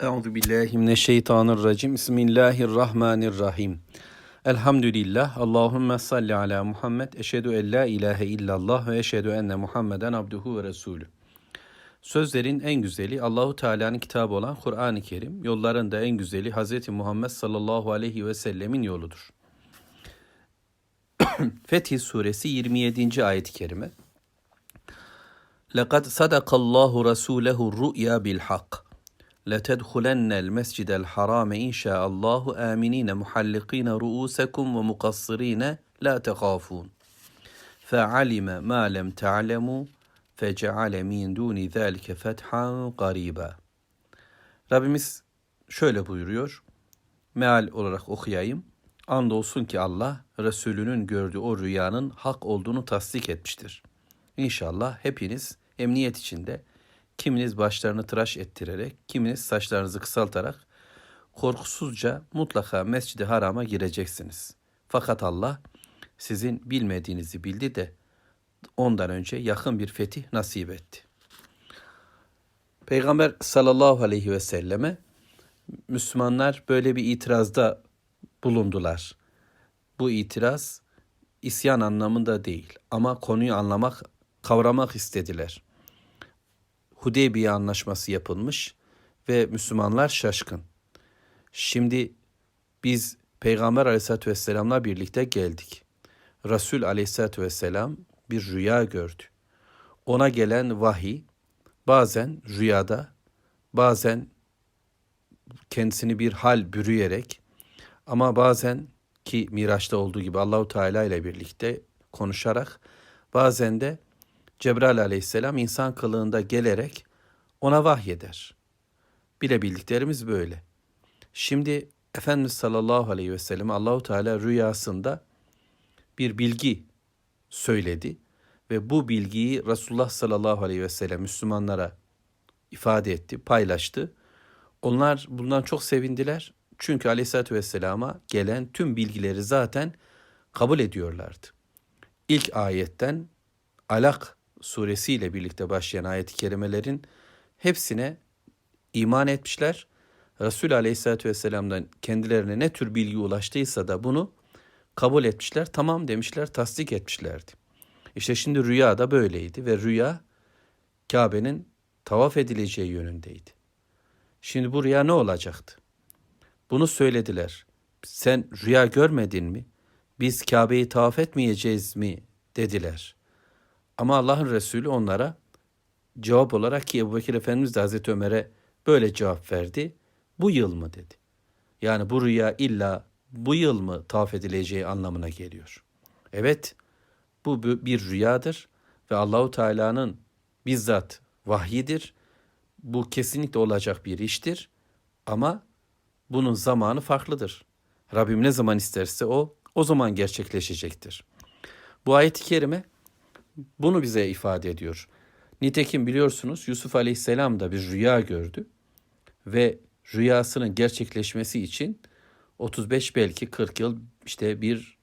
Euzu billahi mineşşeytanirracim. Bismillahirrahmanirrahim. Elhamdülillah. Allahumme salli ala Muhammed. Eşhedü en la ilahe illallah ve eşhedü enne Muhammeden abduhu ve resulü. Sözlerin en güzeli Allahu Teala'nın kitabı olan Kur'an-ı Kerim, yolların da en güzeli Hz. Muhammed sallallahu aleyhi ve sellemin yoludur. Fetih Suresi 27. ayet-i kerime. Lekad sadakallahu rasulehu ru'ya bil hak. لَتَدْخُلَنَّ الْمَسْجِدَ الْحَرَامَ إِنْ شَاءَ اللّٰهُ آمِنِينَ مُحَلِّقِينَ رُؤُوسَكُمْ وَمُقَصِّرِينَ لَا تَخَافُونَ فَعَلِمَ مَا لَمْ تَعْلَمُوا فَجَعَلَ مِنْ دُونِ ذَٰلِكَ فَتْحًا قَرِيبًا Rabbimiz şöyle buyuruyor. Meal olarak okuyayım. Andolsun ki Allah Resulünün gördüğü o rüyanın hak olduğunu tasdik etmiştir. İnşallah hepiniz emniyet içinde kiminiz başlarını tıraş ettirerek, kiminiz saçlarınızı kısaltarak korkusuzca mutlaka Mescid-i Haram'a gireceksiniz. Fakat Allah sizin bilmediğinizi bildi de ondan önce yakın bir fetih nasip etti. Peygamber sallallahu aleyhi ve selleme Müslümanlar böyle bir itirazda bulundular. Bu itiraz isyan anlamında değil ama konuyu anlamak, kavramak istediler. Hudeybiye anlaşması yapılmış ve Müslümanlar şaşkın. Şimdi biz Peygamber aleyhissalatü vesselamla birlikte geldik. Resul aleyhissalatü vesselam bir rüya gördü. Ona gelen vahiy bazen rüyada, bazen kendisini bir hal bürüyerek ama bazen ki Miraç'ta olduğu gibi Allahu Teala ile birlikte konuşarak bazen de Cebrail aleyhisselam insan kılığında gelerek ona vahyeder. Bilebildiklerimiz böyle. Şimdi Efendimiz sallallahu aleyhi ve sellem Allahu Teala rüyasında bir bilgi söyledi ve bu bilgiyi Resulullah sallallahu aleyhi ve sellem Müslümanlara ifade etti, paylaştı. Onlar bundan çok sevindiler. Çünkü aleyhissalatü vesselama gelen tüm bilgileri zaten kabul ediyorlardı. İlk ayetten Alak suresiyle birlikte başlayan ayet-i kerimelerin hepsine iman etmişler. Resul aleyhissalatü vesselam'dan kendilerine ne tür bilgi ulaştıysa da bunu kabul etmişler. Tamam demişler, tasdik etmişlerdi. İşte şimdi rüya da böyleydi ve rüya Kabe'nin tavaf edileceği yönündeydi. Şimdi bu rüya ne olacaktı? Bunu söylediler. Sen rüya görmedin mi? Biz Kabe'yi tavaf etmeyeceğiz mi? dediler. Ama Allah'ın Resulü onlara cevap olarak ki Ebu Bekir Efendimiz de Hazreti Ömer'e böyle cevap verdi. Bu yıl mı dedi. Yani bu rüya illa bu yıl mı tavaf edileceği anlamına geliyor. Evet bu bir rüyadır ve Allahu Teala'nın bizzat vahyidir. Bu kesinlikle olacak bir iştir ama bunun zamanı farklıdır. Rabbim ne zaman isterse o o zaman gerçekleşecektir. Bu ayet-i kerime bunu bize ifade ediyor. Nitekim biliyorsunuz Yusuf Aleyhisselam da bir rüya gördü ve rüyasının gerçekleşmesi için 35 belki 40 yıl işte bir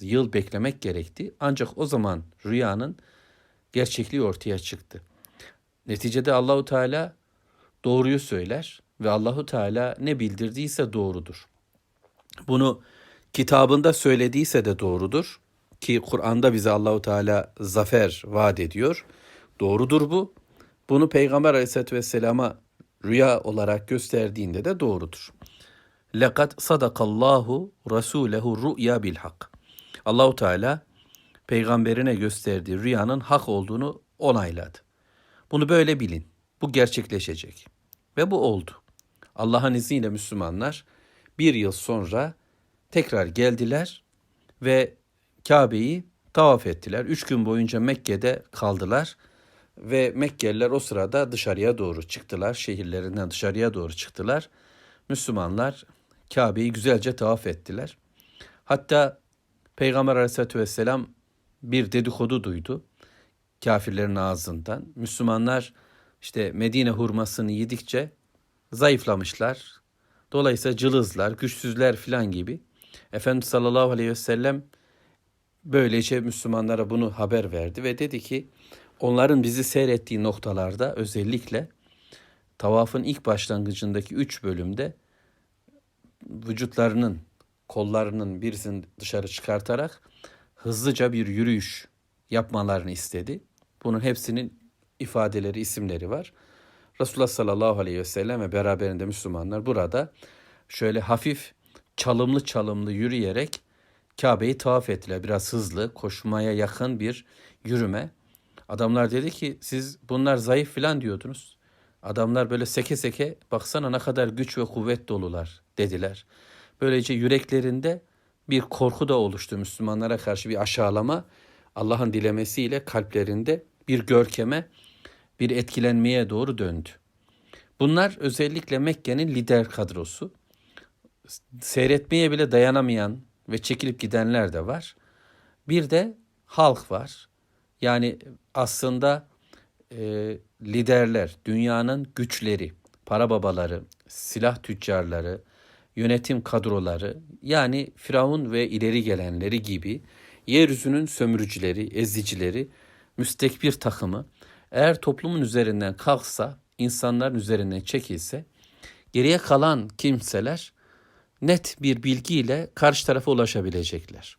yıl beklemek gerekti. Ancak o zaman rüyanın gerçekliği ortaya çıktı. Neticede Allahu Teala doğruyu söyler ve Allahu Teala ne bildirdiyse doğrudur. Bunu kitabında söylediyse de doğrudur ki Kur'an'da bize Allahu Teala zafer vaat ediyor. Doğrudur bu. Bunu Peygamber Aleyhisselatü Vesselam'a rüya olarak gösterdiğinde de doğrudur. Lekad sadakallahu rasulehu ru'ya bil hak. Allahu Teala peygamberine gösterdiği rüyanın hak olduğunu onayladı. Bunu böyle bilin. Bu gerçekleşecek. Ve bu oldu. Allah'ın izniyle Müslümanlar bir yıl sonra tekrar geldiler ve Kabe'yi tavaf ettiler. Üç gün boyunca Mekke'de kaldılar ve Mekkeliler o sırada dışarıya doğru çıktılar. Şehirlerinden dışarıya doğru çıktılar. Müslümanlar Kabe'yi güzelce tavaf ettiler. Hatta Peygamber aleyhissalatü vesselam bir dedikodu duydu kafirlerin ağzından. Müslümanlar işte Medine hurmasını yedikçe zayıflamışlar. Dolayısıyla cılızlar, güçsüzler filan gibi. Efendimiz sallallahu aleyhi ve sellem böylece Müslümanlara bunu haber verdi ve dedi ki onların bizi seyrettiği noktalarda özellikle tavafın ilk başlangıcındaki üç bölümde vücutlarının, kollarının birisini dışarı çıkartarak hızlıca bir yürüyüş yapmalarını istedi. Bunun hepsinin ifadeleri, isimleri var. Resulullah sallallahu aleyhi ve sellem ve beraberinde Müslümanlar burada şöyle hafif çalımlı çalımlı yürüyerek Kabe'yi tavaf ettiler. Biraz hızlı, koşmaya yakın bir yürüme. Adamlar dedi ki siz bunlar zayıf filan diyordunuz. Adamlar böyle seke seke baksana ne kadar güç ve kuvvet dolular dediler. Böylece yüreklerinde bir korku da oluştu Müslümanlara karşı bir aşağılama. Allah'ın dilemesiyle kalplerinde bir görkeme, bir etkilenmeye doğru döndü. Bunlar özellikle Mekke'nin lider kadrosu. Seyretmeye bile dayanamayan ve çekilip gidenler de var. Bir de halk var. Yani aslında e, liderler, dünyanın güçleri, para babaları, silah tüccarları, yönetim kadroları yani Firavun ve ileri gelenleri gibi yeryüzünün sömürücüleri, ezicileri, müstekbir takımı eğer toplumun üzerinden kalksa, insanların üzerinden çekilse geriye kalan kimseler net bir bilgiyle karşı tarafa ulaşabilecekler.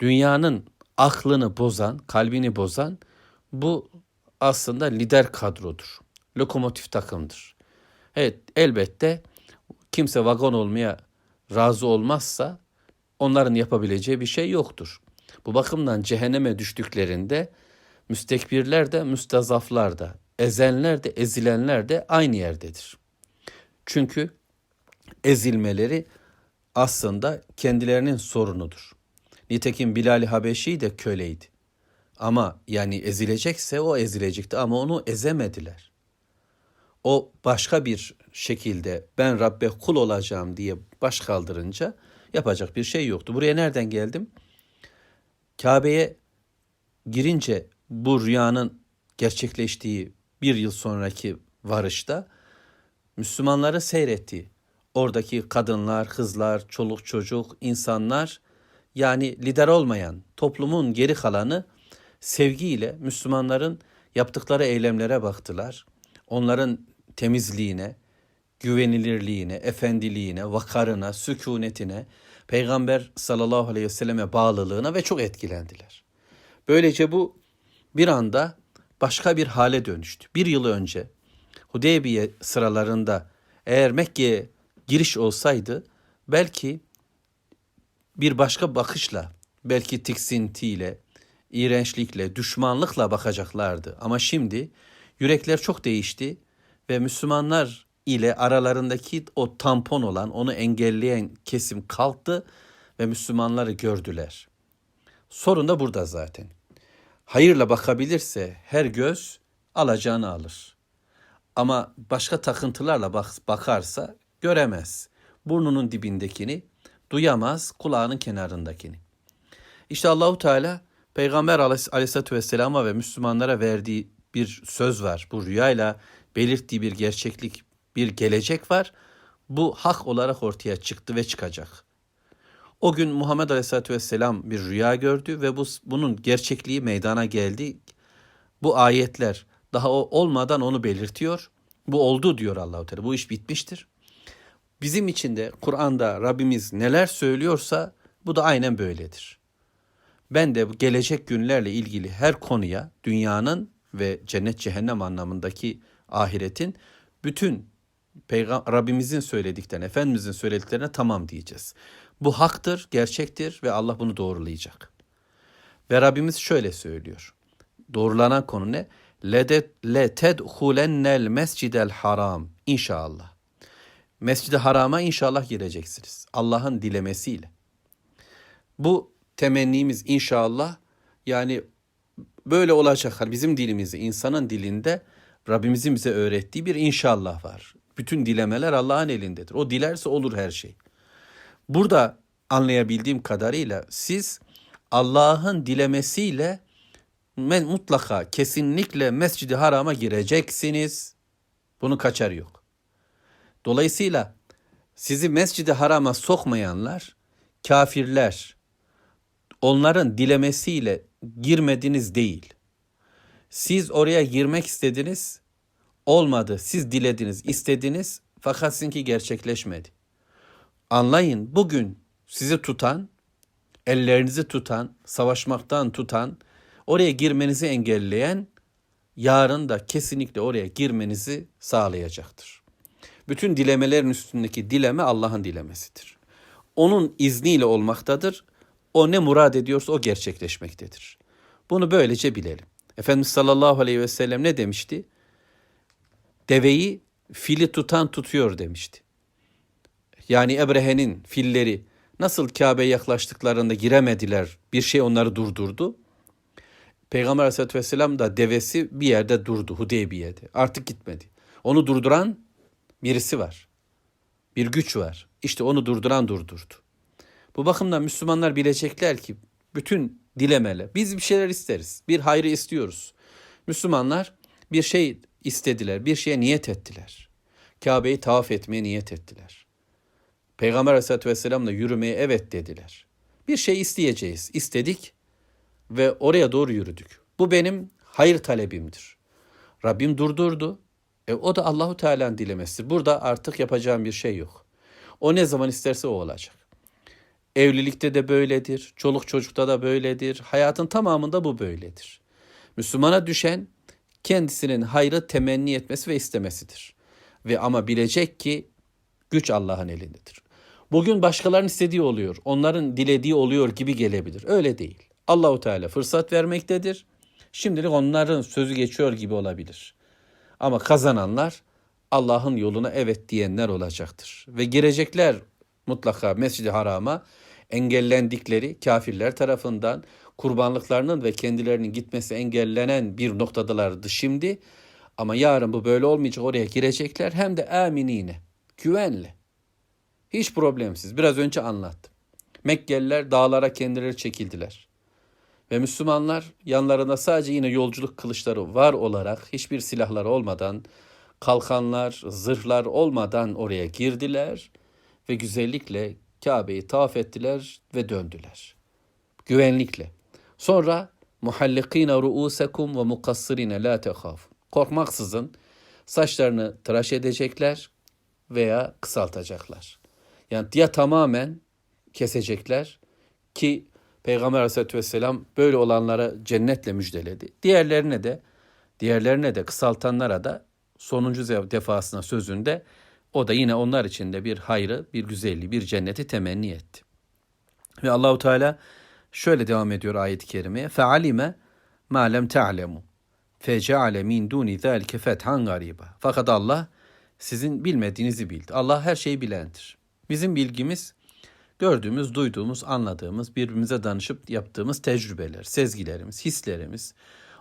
Dünyanın aklını bozan, kalbini bozan bu aslında lider kadrodur. Lokomotif takımdır. Evet elbette kimse vagon olmaya razı olmazsa onların yapabileceği bir şey yoktur. Bu bakımdan cehenneme düştüklerinde müstekbirler de müstazaflar da, ezenler de ezilenler de aynı yerdedir. Çünkü ezilmeleri aslında kendilerinin sorunudur. Nitekim Bilal-i Habeşi de köleydi. Ama yani ezilecekse o ezilecekti ama onu ezemediler. O başka bir şekilde ben Rabbe kul olacağım diye baş kaldırınca yapacak bir şey yoktu. Buraya nereden geldim? Kabe'ye girince bu rüyanın gerçekleştiği bir yıl sonraki varışta Müslümanları seyretti. Oradaki kadınlar, kızlar, çoluk çocuk, insanlar yani lider olmayan toplumun geri kalanı sevgiyle Müslümanların yaptıkları eylemlere baktılar. Onların temizliğine, güvenilirliğine, efendiliğine, vakarına, sükunetine, Peygamber sallallahu aleyhi ve selleme bağlılığına ve çok etkilendiler. Böylece bu bir anda başka bir hale dönüştü. Bir yıl önce Hudeybiye sıralarında eğer Mekke'ye giriş olsaydı belki bir başka bakışla, belki tiksintiyle, iğrençlikle, düşmanlıkla bakacaklardı. Ama şimdi yürekler çok değişti ve Müslümanlar ile aralarındaki o tampon olan, onu engelleyen kesim kalktı ve Müslümanları gördüler. Sorun da burada zaten. Hayırla bakabilirse her göz alacağını alır. Ama başka takıntılarla bak bakarsa göremez. Burnunun dibindekini, duyamaz kulağının kenarındakini. İşte Allahu Teala Peygamber Aleyhisselatü Vesselam'a ve Müslümanlara verdiği bir söz var. Bu rüyayla belirttiği bir gerçeklik, bir gelecek var. Bu hak olarak ortaya çıktı ve çıkacak. O gün Muhammed Aleyhisselatü Vesselam bir rüya gördü ve bu, bunun gerçekliği meydana geldi. Bu ayetler daha o olmadan onu belirtiyor. Bu oldu diyor Allahu Teala. Bu iş bitmiştir. Bizim için de Kur'an'da Rabbimiz neler söylüyorsa bu da aynen böyledir. Ben de gelecek günlerle ilgili her konuya dünyanın ve cennet cehennem anlamındaki ahiretin bütün Peygam Rabbimizin söylediklerine, Efendimizin söylediklerine tamam diyeceğiz. Bu haktır, gerçektir ve Allah bunu doğrulayacak. Ve Rabbimiz şöyle söylüyor. Doğrulanan konu ne? Tedhulennel mescidel haram. İnşallah. Mescid-i Haram'a inşallah gireceksiniz. Allah'ın dilemesiyle. Bu temennimiz inşallah yani böyle olacak. Hani bizim dilimizde, insanın dilinde Rabbimizin bize öğrettiği bir inşallah var. Bütün dilemeler Allah'ın elindedir. O dilerse olur her şey. Burada anlayabildiğim kadarıyla siz Allah'ın dilemesiyle mutlaka kesinlikle Mescid-i Haram'a gireceksiniz. Bunun kaçarı yok. Dolayısıyla sizi Mescid-i Haram'a sokmayanlar kafirler. Onların dilemesiyle girmediniz değil. Siz oraya girmek istediniz. olmadı. Siz dilediniz, istediniz fakat sizinki gerçekleşmedi. Anlayın bugün sizi tutan, ellerinizi tutan, savaşmaktan tutan, oraya girmenizi engelleyen yarın da kesinlikle oraya girmenizi sağlayacaktır. Bütün dilemelerin üstündeki dileme Allah'ın dilemesidir. Onun izniyle olmaktadır. O ne murad ediyorsa o gerçekleşmektedir. Bunu böylece bilelim. Efendimiz sallallahu aleyhi ve sellem ne demişti? Deveyi fili tutan tutuyor demişti. Yani Ebrehe'nin filleri nasıl Kabe'ye yaklaştıklarında giremediler, bir şey onları durdurdu. Peygamber aleyhissalatü vesselam da devesi bir yerde durdu, Hudeybiye'de. Artık gitmedi. Onu durduran birisi var. Bir güç var. İşte onu durduran durdurdu. Bu bakımdan Müslümanlar bilecekler ki bütün dilemeler, biz bir şeyler isteriz. Bir hayrı istiyoruz. Müslümanlar bir şey istediler, bir şeye niyet ettiler. Kabe'yi tavaf etmeye niyet ettiler. Peygamber aleyhissalatü vesselamla yürümeye evet dediler. Bir şey isteyeceğiz. İstedik ve oraya doğru yürüdük. Bu benim hayır talebimdir. Rabbim durdurdu. E, o da Allahu Teala'nın dilemesidir. Burada artık yapacağım bir şey yok. O ne zaman isterse o olacak. Evlilikte de böyledir, çoluk çocukta da böyledir, hayatın tamamında bu böyledir. Müslümana düşen kendisinin hayrı temenni etmesi ve istemesidir. Ve ama bilecek ki güç Allah'ın elindedir. Bugün başkalarının istediği oluyor, onların dilediği oluyor gibi gelebilir. Öyle değil. Allahu Teala fırsat vermektedir. Şimdilik onların sözü geçiyor gibi olabilir. Ama kazananlar Allah'ın yoluna evet diyenler olacaktır. Ve girecekler mutlaka Mescid-i Haram'a engellendikleri kafirler tarafından kurbanlıklarının ve kendilerinin gitmesi engellenen bir noktadalardı şimdi. Ama yarın bu böyle olmayacak oraya girecekler hem de aminine, güvenle. Hiç problemsiz. Biraz önce anlattım. Mekkeliler dağlara kendileri çekildiler. Ve Müslümanlar yanlarında sadece yine yolculuk kılıçları var olarak hiçbir silahlar olmadan, kalkanlar, zırhlar olmadan oraya girdiler ve güzellikle Kabe'yi tavaf ettiler ve döndüler. Güvenlikle. Sonra muhallikine ruusekum ve mukassirine la tehafun. Korkmaksızın saçlarını tıraş edecekler veya kısaltacaklar. Yani ya tamamen kesecekler ki Peygamber Aleyhisselatü Vesselam böyle olanlara cennetle müjdeledi. Diğerlerine de diğerlerine de kısaltanlara da sonuncu defasına sözünde o da yine onlar için de bir hayrı, bir güzelliği, bir cenneti temenni etti. Ve Allahu Teala şöyle devam ediyor ayet-i kerimeye. Fealime ma lem ta'lemu feceale min duni zalike fethan gariba. Fakat Allah sizin bilmediğinizi bildi. Allah her şeyi bilendir. Bizim bilgimiz gördüğümüz, duyduğumuz, anladığımız, birbirimize danışıp yaptığımız tecrübeler, sezgilerimiz, hislerimiz,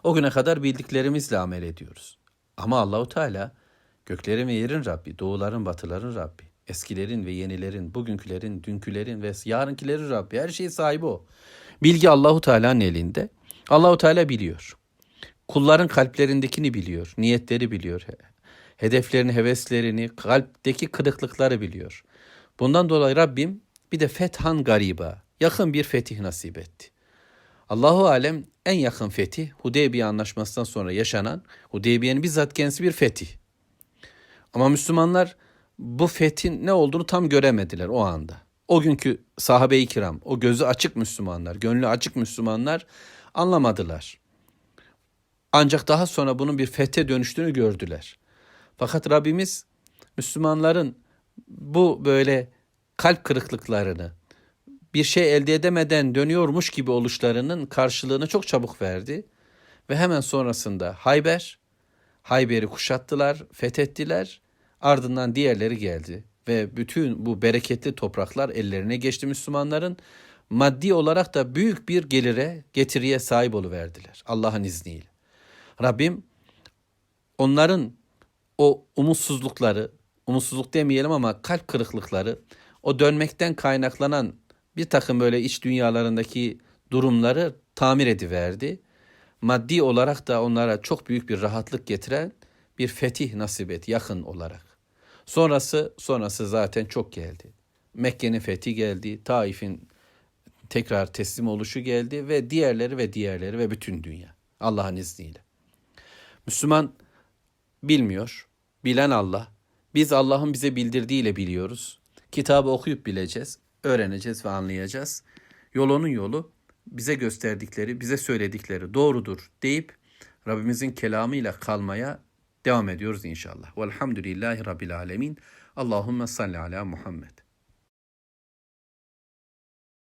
o güne kadar bildiklerimizle amel ediyoruz. Ama Allahu Teala göklerin ve yerin Rabbi, doğuların, batıların Rabbi, eskilerin ve yenilerin, bugünkülerin, dünkülerin ve yarınkilerin Rabbi. Her şeyin sahibi o. Bilgi Allahu Teala'nın elinde. Allahu Teala biliyor. Kulların kalplerindekini biliyor, niyetleri biliyor. Hedeflerini, heveslerini, kalpteki kırıklıkları biliyor. Bundan dolayı Rabbim bir de fethan gariba, yakın bir fetih nasip etti. Allahu alem en yakın fetih Hudeybiye anlaşmasından sonra yaşanan Hudeybiye'nin bizzat kendisi bir fetih. Ama Müslümanlar bu fethin ne olduğunu tam göremediler o anda. O günkü sahabe-i kiram, o gözü açık Müslümanlar, gönlü açık Müslümanlar anlamadılar. Ancak daha sonra bunun bir fethe dönüştüğünü gördüler. Fakat Rabbimiz Müslümanların bu böyle kalp kırıklıklarını bir şey elde edemeden dönüyormuş gibi oluşlarının karşılığını çok çabuk verdi. Ve hemen sonrasında Hayber, Hayber'i kuşattılar, fethettiler. Ardından diğerleri geldi ve bütün bu bereketli topraklar ellerine geçti Müslümanların. Maddi olarak da büyük bir gelire, getiriye sahip oluverdiler Allah'ın izniyle. Rabbim onların o umutsuzlukları, umutsuzluk demeyelim ama kalp kırıklıkları, o dönmekten kaynaklanan bir takım böyle iç dünyalarındaki durumları tamir ediverdi. Maddi olarak da onlara çok büyük bir rahatlık getiren bir fetih nasip et yakın olarak. Sonrası sonrası zaten çok geldi. Mekke'nin fethi geldi, Taif'in tekrar teslim oluşu geldi ve diğerleri ve diğerleri ve bütün dünya Allah'ın izniyle. Müslüman bilmiyor. Bilen Allah. Biz Allah'ın bize bildirdiğiyle biliyoruz. Kitabı okuyup bileceğiz, öğreneceğiz ve anlayacağız. Yolunun yolu bize gösterdikleri, bize söyledikleri doğrudur deyip Rabbimizin kelamıyla kalmaya devam ediyoruz inşallah. Velhamdülillahi Rabbil Alemin. Allahümme salli ala Muhammed.